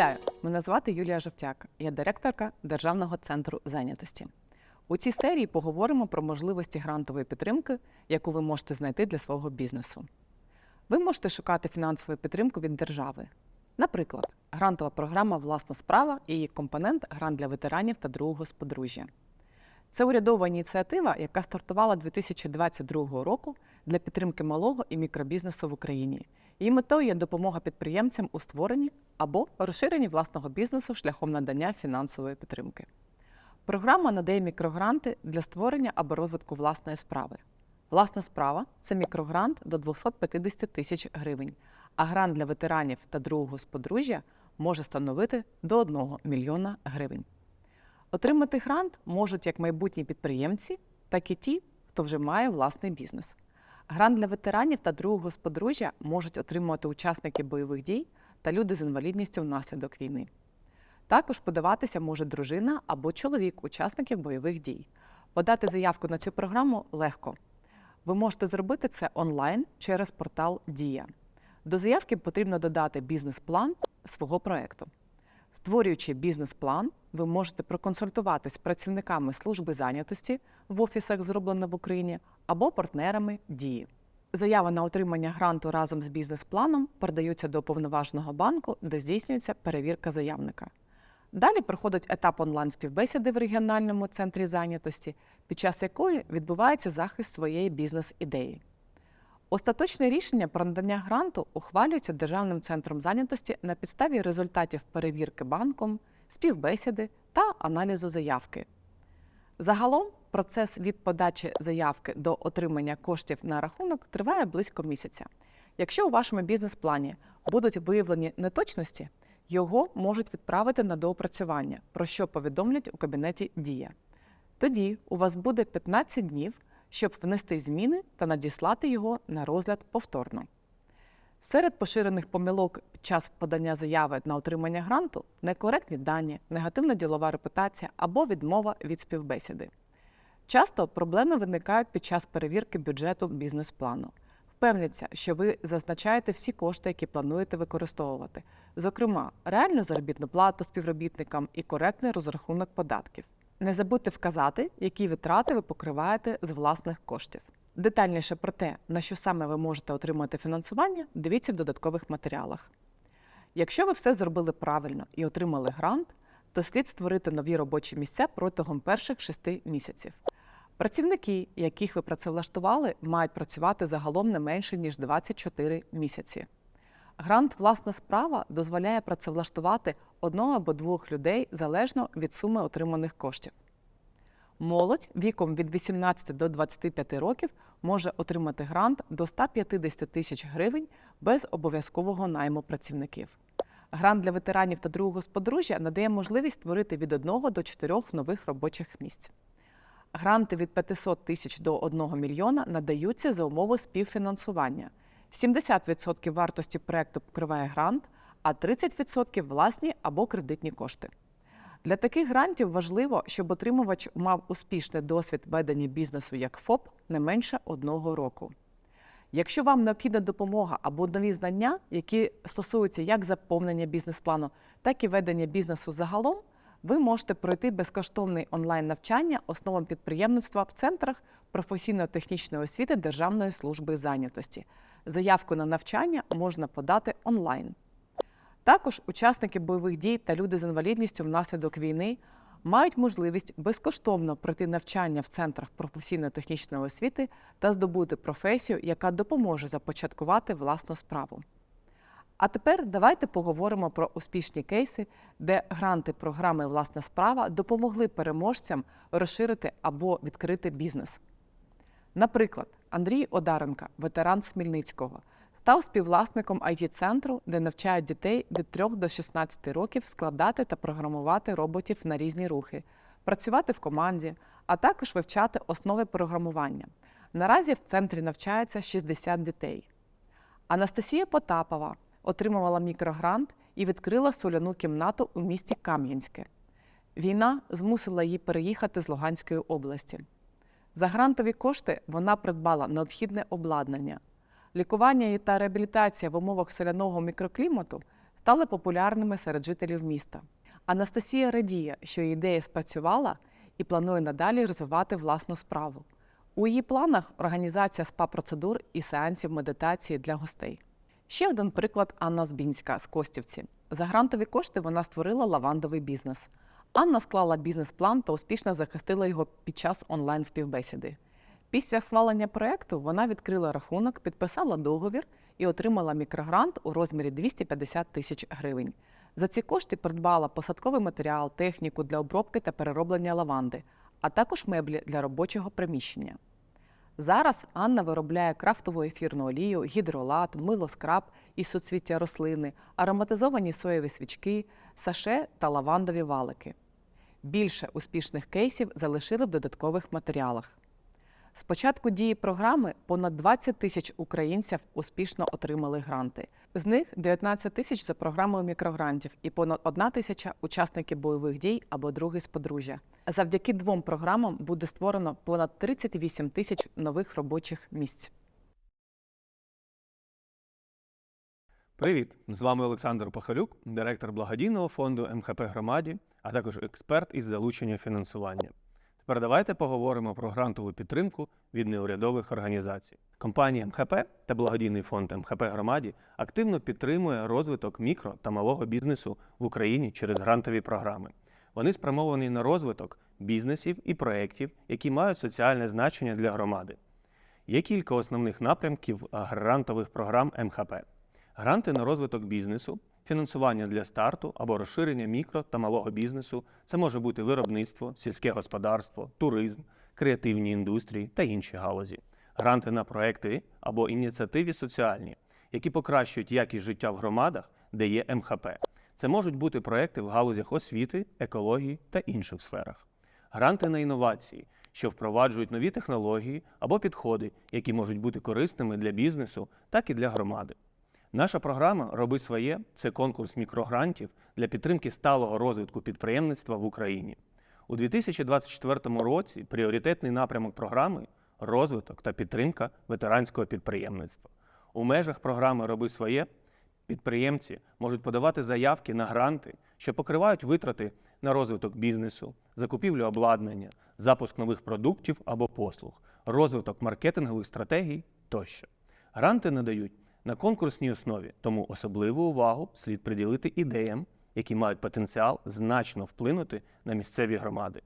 Вітаю! Мене звати Юлія Жовтяк. Я директорка Державного центру зайнятості. У цій серії поговоримо про можливості грантової підтримки, яку ви можете знайти для свого бізнесу. Ви можете шукати фінансову підтримку від держави. Наприклад, грантова програма Власна справа і її компонент грант для ветеранів та другого з подружжя. Це урядова ініціатива, яка стартувала 2022 року для підтримки малого і мікробізнесу в Україні. Її метою є допомога підприємцям у створенні або розширенні власного бізнесу шляхом надання фінансової підтримки. Програма надає мікрогранти для створення або розвитку власної справи. Власна справа це мікрогрант до 250 тисяч гривень, а грант для ветеранів та другого з може становити до 1 мільйона гривень. Отримати грант можуть як майбутні підприємці, так і ті, хто вже має власний бізнес. Грант для ветеранів та другого з можуть отримувати учасники бойових дій та люди з інвалідністю внаслідок війни. Також подаватися може дружина або чоловік учасників бойових дій. Подати заявку на цю програму легко. Ви можете зробити це онлайн через портал Дія. До заявки потрібно додати бізнес-план свого проекту. Створюючи бізнес-план, ви можете проконсультуватись з працівниками служби зайнятості в офісах, зроблено в Україні, або партнерами дії. Заява на отримання гранту разом з бізнес-планом передаються до повноваженого банку, де здійснюється перевірка заявника. Далі проходить етап онлайн-співбесіди в регіональному центрі зайнятості, під час якої відбувається захист своєї бізнес-ідеї. Остаточне рішення про надання гранту ухвалюється Державним центром зайнятості на підставі результатів перевірки банком, співбесіди та аналізу заявки. Загалом процес від подачі заявки до отримання коштів на рахунок триває близько місяця. Якщо у вашому бізнес-плані будуть виявлені неточності, його можуть відправити на доопрацювання, про що повідомлять у кабінеті Дія. Тоді у вас буде 15 днів, щоб внести зміни та надіслати його на розгляд повторно. Серед поширених помилок під час подання заяви на отримання гранту некоректні дані, негативна ділова репутація або відмова від співбесіди. Часто проблеми виникають під час перевірки бюджету бізнес-плану. Впевніться, що ви зазначаєте всі кошти, які плануєте використовувати, зокрема, реальну заробітну плату співробітникам і коректний розрахунок податків. Не забудьте вказати, які витрати ви покриваєте з власних коштів. Детальніше про те, на що саме ви можете отримати фінансування, дивіться в додаткових матеріалах. Якщо ви все зробили правильно і отримали грант, то слід створити нові робочі місця протягом перших шести місяців. Працівники, яких ви працевлаштували, мають працювати загалом не менше ніж 24 місяці. Грант Власна справа дозволяє працевлаштувати одного або двох людей залежно від суми отриманих коштів. Молодь віком від 18 до 25 років може отримати грант до 150 тисяч гривень без обов'язкового найму працівників. Грант для ветеранів та другого з подружжя надає можливість створити від 1 до 4 нових робочих місць. Гранти від 500 тисяч до 1 мільйона надаються за умови співфінансування. 70% вартості проекту покриває грант, а 30% власні або кредитні кошти. Для таких грантів важливо, щоб отримувач мав успішний досвід ведення бізнесу як ФОП не менше одного року. Якщо вам необхідна допомога або нові знання, які стосуються як заповнення бізнес-плану, так і ведення бізнесу загалом, ви можете пройти безкоштовний онлайн-навчання основам підприємництва в центрах професійно-технічної освіти Державної служби зайнятості. Заявку на навчання можна подати онлайн. Також учасники бойових дій та люди з інвалідністю внаслідок війни мають можливість безкоштовно пройти навчання в центрах професійно-технічної освіти та здобути професію, яка допоможе започаткувати власну справу. А тепер давайте поговоримо про успішні кейси, де гранти програми Власна справа допомогли переможцям розширити або відкрити бізнес. Наприклад, Андрій Одаренка, ветеран Хмельницького, став співвласником IT-центру, де навчають дітей від 3 до 16 років складати та програмувати роботів на різні рухи, працювати в команді, а також вивчати основи програмування. Наразі в центрі навчається 60 дітей. Анастасія Потапова отримувала мікрогрант і відкрила соляну кімнату у місті Кам'янське. Війна змусила її переїхати з Луганської області. За грантові кошти вона придбала необхідне обладнання. Лікування та реабілітація в умовах соляного мікроклімату стали популярними серед жителів міста. Анастасія радіє, що її ідея спрацювала і планує надалі розвивати власну справу. У її планах організація спа-процедур і сеансів медитації для гостей. Ще один приклад Анна Збінська з Костівці. За грантові кошти вона створила лавандовий бізнес. Анна склала бізнес-план та успішно захистила його під час онлайн-співбесіди. Після схвалення проекту вона відкрила рахунок, підписала договір і отримала мікрогрант у розмірі 250 тисяч гривень. За ці кошти придбала посадковий матеріал, техніку для обробки та перероблення лаванди, а також меблі для робочого приміщення. Зараз Анна виробляє крафтову ефірну олію, гідролат, мило скраб із суцвіття рослини, ароматизовані соєві свічки, саше та лавандові валики. Більше успішних кейсів залишили в додаткових матеріалах. З початку дії програми понад 20 тисяч українців успішно отримали гранти. З них 19 тисяч за програмою мікрогрантів і понад 1 тисяча учасників бойових дій або други з подружжя. Завдяки двом програмам буде створено понад 38 тисяч нових робочих місць. Привіт! З вами Олександр Пахалюк, директор благодійного фонду МХП Громаді, а також експерт із залучення фінансування. Тепер давайте поговоримо про грантову підтримку від неурядових організацій. Компанія МХП та благодійний фонд МХП Громаді активно підтримує розвиток мікро та малого бізнесу в Україні через грантові програми. Вони спрямовані на розвиток бізнесів і проєктів, які мають соціальне значення для громади. Є кілька основних напрямків грантових програм МХП: гранти на розвиток бізнесу, фінансування для старту або розширення мікро та малого бізнесу. Це може бути виробництво, сільське господарство, туризм, креативні індустрії та інші галузі, гранти на проекти або ініціативи соціальні, які покращують якість життя в громадах, де є МХП. Це можуть бути проекти в галузях освіти, екології та інших сферах. Гранти на інновації, що впроваджують нові технології або підходи, які можуть бути корисними для бізнесу, так і для громади. Наша програма Роби своє це конкурс мікрогрантів для підтримки сталого розвитку підприємництва в Україні. У 2024 році пріоритетний напрямок програми розвиток та підтримка ветеранського підприємництва. У межах програми Роби своє підприємці можуть подавати заявки на гранти, що покривають витрати на розвиток бізнесу, закупівлю обладнання, запуск нових продуктів або послуг, розвиток маркетингових стратегій тощо. Гранти надають на конкурсній основі, тому особливу увагу слід приділити ідеям, які мають потенціал значно вплинути на місцеві громади.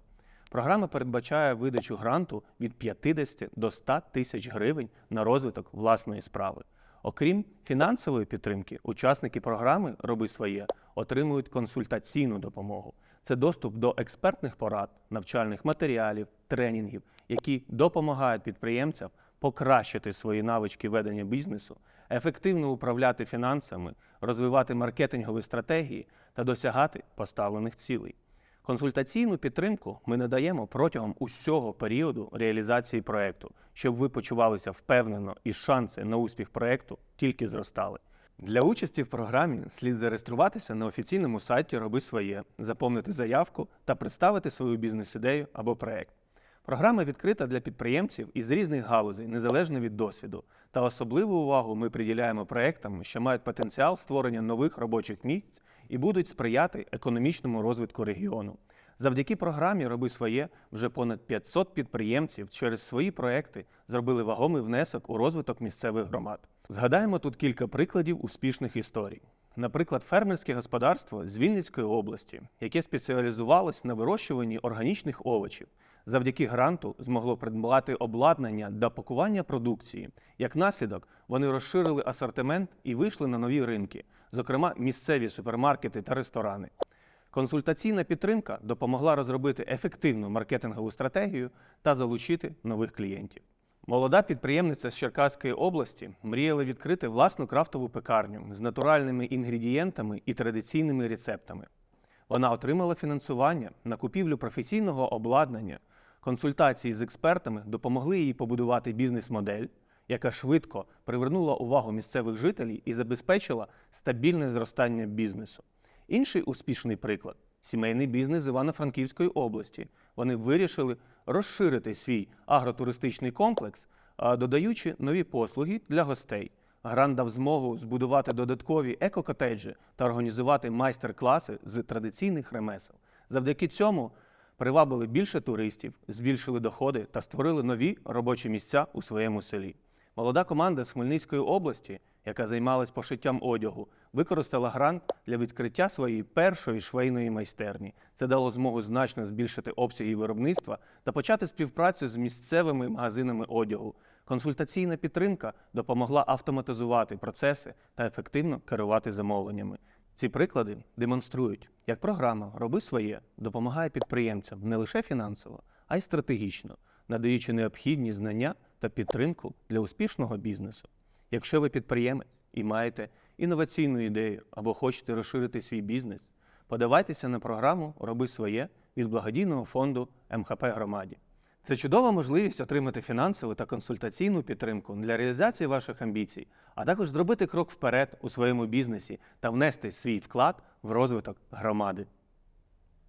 Програма передбачає видачу гранту від 50 до 100 тисяч гривень на розвиток власної справи. Окрім фінансової підтримки, учасники програми Роби своє отримують консультаційну допомогу. Це доступ до експертних порад, навчальних матеріалів, тренінгів, які допомагають підприємцям покращити свої навички ведення бізнесу, ефективно управляти фінансами, розвивати маркетингові стратегії та досягати поставлених цілей. Консультаційну підтримку ми надаємо протягом усього періоду реалізації проекту, щоб ви почувалися впевнено і шанси на успіх проекту тільки зростали. Для участі в програмі слід зареєструватися на офіційному сайті Роби своє, заповнити заявку та представити свою бізнес-ідею або проект. Програма відкрита для підприємців із різних галузей, незалежно від досвіду. Та особливу увагу ми приділяємо проектам, що мають потенціал створення нових робочих місць і будуть сприяти економічному розвитку регіону. Завдяки програмі Роби своє вже понад 500 підприємців через свої проекти зробили вагомий внесок у розвиток місцевих громад. Згадаємо тут кілька прикладів успішних історій. Наприклад, фермерське господарство з Вінницької області, яке спеціалізувалось на вирощуванні органічних овочів, завдяки гранту змогло придбати обладнання для пакування продукції. Як наслідок, вони розширили асортимент і вийшли на нові ринки, зокрема місцеві супермаркети та ресторани. Консультаційна підтримка допомогла розробити ефективну маркетингову стратегію та залучити нових клієнтів. Молода підприємниця з Черкаської області мріяла відкрити власну крафтову пекарню з натуральними інгредієнтами і традиційними рецептами. Вона отримала фінансування на купівлю професійного обладнання, консультації з експертами допомогли їй побудувати бізнес-модель, яка швидко привернула увагу місцевих жителів і забезпечила стабільне зростання бізнесу. Інший успішний приклад сімейний бізнес з Івано-Франківської області. Вони вирішили розширити свій агротуристичний комплекс, додаючи нові послуги для гостей, грант дав змогу збудувати додаткові еко-котеджі та організувати майстер-класи з традиційних ремесел. Завдяки цьому привабили більше туристів, збільшили доходи та створили нові робочі місця у своєму селі. Молода команда з Хмельницької області, яка займалась пошиттям одягу, використала грант для відкриття своєї першої швейної майстерні. Це дало змогу значно збільшити обсяги виробництва та почати співпрацю з місцевими магазинами одягу. Консультаційна підтримка допомогла автоматизувати процеси та ефективно керувати замовленнями. Ці приклади демонструють, як програма Роби своє допомагає підприємцям не лише фінансово, а й стратегічно, надаючи необхідні знання та підтримку для успішного бізнесу. Якщо ви підприємець і маєте інноваційну ідею або хочете розширити свій бізнес, подавайтеся на програму Роби своє від благодійного фонду МХП громаді. Це чудова можливість отримати фінансову та консультаційну підтримку для реалізації ваших амбіцій, а також зробити крок вперед у своєму бізнесі та внести свій вклад в розвиток громади.